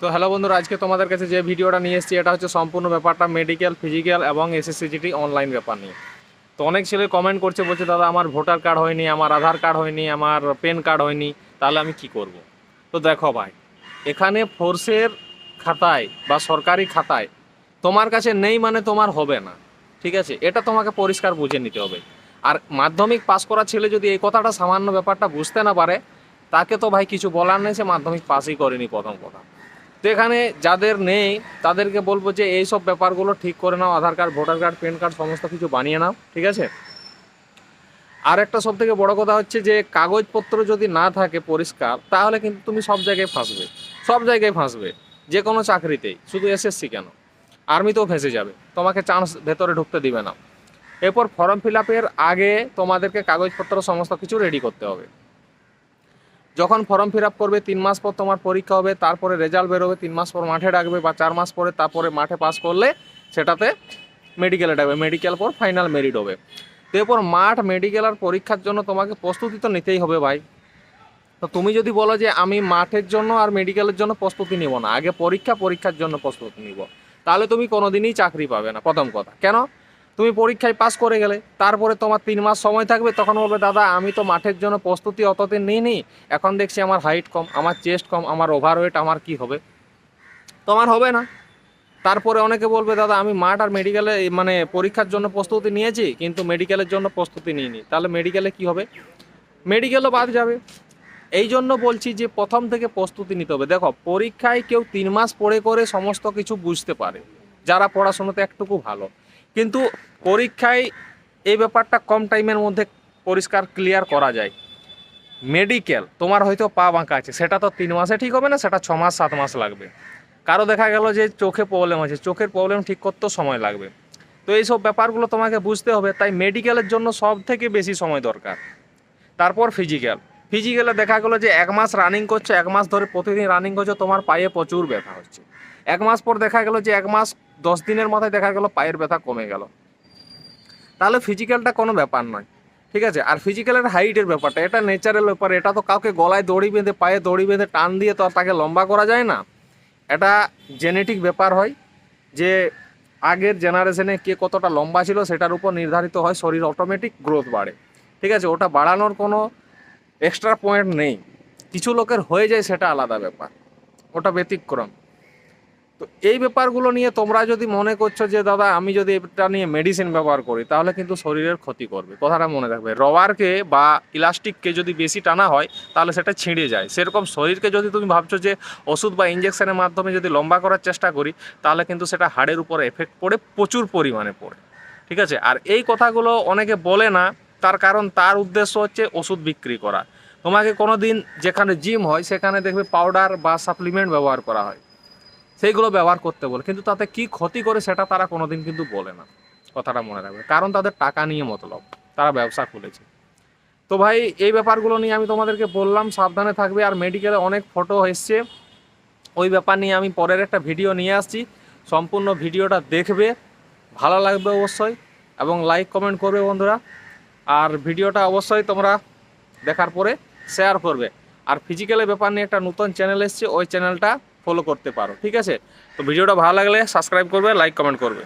তো হ্যালো বন্ধুরা, আজকে তোমাদের কাছে যে ভিডিওটা নিয়ে এসেছি, এটা হচ্ছে সম্পূর্ণ ব্যাপারটা মেডিকেল ফিজিক্যাল এবং এসএসসিজিটি অনলাইন ব্যাপার নিয়ে। তো অনেক ছেলে কমেন্ট করছে, বলছে, দাদা, আমার ভোটার কার্ড হয়নি, আমার আধার কার্ড হয়নি, আমার পেন কার্ড হয়নি, তাহলে আমি কি করব? তো দেখো ভাই, এখানে ফোর্সের খাতায় বা সরকারি খাতায় তোমার কাছে নেই মানে তোমার হবে না, ঠিক আছে? এটা তোমাকে পরিষ্কার বুঝে নিতে হবে। আর মাধ্যমিক পাস করা ছেলে যদি এই কথাটা সামান্য ব্যাপারটা বুঝতে না পারে, তাকে তো ভাই কিছু বলার নেই, সে মাধ্যমিক পাসই করেনি প্রথম কথা। তো এখানে যাদের নেই, তাদেরকে বলব যে এই সব ব্যাপারগুলো ঠিক করে নাও, Aadhaar card, voter card, PAN card, সমস্ত কিছু বানিয়ে নাও, ঠিক আছে? আর একটা সব থেকে বড় কথা হচ্ছে যে, কাগজপত্র যদি না থাকে পরিষ্কার, তাহলে কিন্তু তুমি সব জায়গায় ফাঁসবে। সব জায়গায় ফাঁসবে, যে কোনো চাকরিতেই, শুধু এসএসসি কেন? আর্মিতেও ফেঁসে যাবে, তোমাকে চান্স ভেতরে ঢুকতে দিবে না। এরপর ফর্ম ফিল আপের আগে তোমাদেরকে কাগজপত্র, সমস্ত কিছু রেডি করতে হবে। যখন ফর্ম ফিল করবে, তিন মাস পর তোমার পরীক্ষা হবে, তারপরে রেজাল্ট বেরোবে, তিন মাস পর মাঠে ডাকবে বা চার মাস পরে তারপরে মাঠে পাস করলে সেটাতে মেডিকেলে ডাকবে মেডিকেল পর ফাইনাল মেরিট হবে। তো এরপর মাঠ মেডিকেল আর পরীক্ষার জন্য তোমাকে প্রস্তুতি তো নিতেই হবে ভাই। তো তুমি যদি বলো যে আমি মাঠের জন্য আর মেডিকেলের জন্য প্রস্তুতি নিব না, আগে পরীক্ষা, পরীক্ষার জন্য প্রস্তুতি নিব, তাহলে তুমি কোনোদিনই চাকরি পাবে না, প্রথম কথা। কেন? তুমি পরীক্ষায় পাস করে গেলে, তারপরে তোমার তিন মাস সময় থাকবে, তখন বলবে, দাদা, আমি তো মাঠের জন্য প্রস্তুতি অতদিন নিইনি, এখন দেখছি আমার হাইট কম, আমার চেস্ট কম, আমার ওভারওয়েট আমার কি হবে? তোমার হবে না। তারপরে অনেকে বলবে, দাদা, আমি মাঠ আর মেডিকেলে মানে পরীক্ষার জন্য প্রস্তুতি নিয়েছি, কিন্তু মেডিকেলের জন্য প্রস্তুতি নিইনি। তাহলে মেডিকেলে কি হবে? মেডিকেলও বাদ যাবে। এই জন্য বলছি যে, প্রথম থেকে প্রস্তুতি নিতে হবে। দেখো, পরীক্ষায় কেউ তিন মাস পড়ে করে সমস্ত কিছু বুঝতে পারে। যারা পড়াশোনাতে একটুকু ভালো। কিন্তু পরীক্ষায় এই ব্যাপারটা কম টাইমের মধ্যে পরিষ্কার ক্লিয়ার করা যায়। মেডিকেল তোমার হয়তো পা বাঁকা আছে, সেটা তো তিন মাসে ঠিক হবে না, সেটা ছ মাস, সাত মাস লাগবে। কারও দেখা গেল যে চোখে প্রবলেম আছে, চোখের প্রবলেম ঠিক করতেও সময় লাগবে। তো এইসব ব্যাপারগুলো তোমাকে বুঝতে হবে, তাই মেডিকেলের জন্য সব থেকে বেশি সময় দরকার। তারপর ফিজিক্যাল ফিজিক্যালে দেখা গেলো যে এক মাস রানিং করছ, এক মাস ধরে প্রতিদিন রানিং করছ, তোমার পায়ে প্রচুর ব্যথা হচ্ছে। এক মাস পর দেখা গেল যে এক মাস দশ দিনের মাথায় দেখা গেলো পায়ের ব্যথা কমে গেল। তাহলে ফিজিক্যালটা কোনো ব্যাপার নয়, ঠিক আছে? আর ফিজিক্যালের হাইটের ব্যাপারটা, এটা নেচারাল ব্যাপার, এটা তো কাউকে গলায় দড়ি বেঁধে, পায়ে দড়ি বেঁধে টান দিয়ে তো আর তাকে লম্বা করা যায় না। এটা জেনেটিক ব্যাপার হয় যে আগের জেনারেশনে কে কতটা লম্বা ছিল সেটার উপর নির্ধারিত হয়, শরীর অটোমেটিক গ্রোথ বাড়ে। ঠিক আছে? ওটা বাড়ানোর কোনো এক্সট্রা পয়েন্ট নেই। কিছু লোকের হয়ে যায় সেটা আলাদা ব্যাপার, ওটা ব্যতিক্রম। তো এই ব্যাপারগুলো নিয়ে তোমরা যদি মনে করছ যে, দাদা, আমি যদি এটা নিয়ে মেডিসিন ব্যবহার করি, তাহলে কিন্তু শরীরের ক্ষতি করবে। কথাটা মনে রাখবে। রবারকে বা ইলাস্টিককে যদি বেশি টানা হয়, তাহলে সেটা ছিঁড়ে যায়। সেরকম শরীরকে যদি তুমি ভাবছ যে, ওষুধ বা ইঞ্জেকশনের মাধ্যমে যদি লম্বা করার চেষ্টা করি, তাহলে কিন্তু সেটা হাড়ের উপর এফেক্ট পড়ে, প্রচুর পরিমাণে পড়ে। ঠিক আছে? আর এই কথাগুলো অনেকে বলে না, তার কারণ, তার উদ্দেশ্য হচ্ছে ওষুধ বিক্রি করা। তোমাকে কোনো দিন যেখানে জিম হয়, সেখানে দেখবে পাউডার বা সাপ্লিমেন্ট ব্যবহার করা হয়। সেইগুলো ব্যবহার করতে বলে। কিন্তু তাতে কি ক্ষতি করে সেটা তারা কোনোদিন কিন্তু বলে না, কথাটা মনে রাখবে। কারণ তাদের টাকা নিয়ে মতলব, তারা ব্যবসা খুলেছে। তো ভাই, এই ব্যাপারগুলো নিয়ে আমি তোমাদেরকে বললাম, সাবধানে থাকবে। আর মেডিকেলে অনেক ফটো এসছে। ওই ব্যাপার নিয়ে আমি পরের একটা ভিডিও নিয়ে আসছি। সম্পূর্ণ ভিডিওটা দেখবে। ভালো লাগবে অবশ্যই। এবং লাইক কমেন্ট করবে বন্ধুরা। আর ভিডিওটা অবশ্যই তোমরা দেখার পরে শেয়ার করবে। আর ফিজিক্যালের ব্যাপার নিয়ে একটা নতুন চ্যানেল এসছে। ওই চ্যানেলটা ফলো করতে পারো ঠিক আছে? তো ভিডিওটা ভালো লাগলে সাবস্ক্রাইব করবে লাইক কমেন্ট করবে।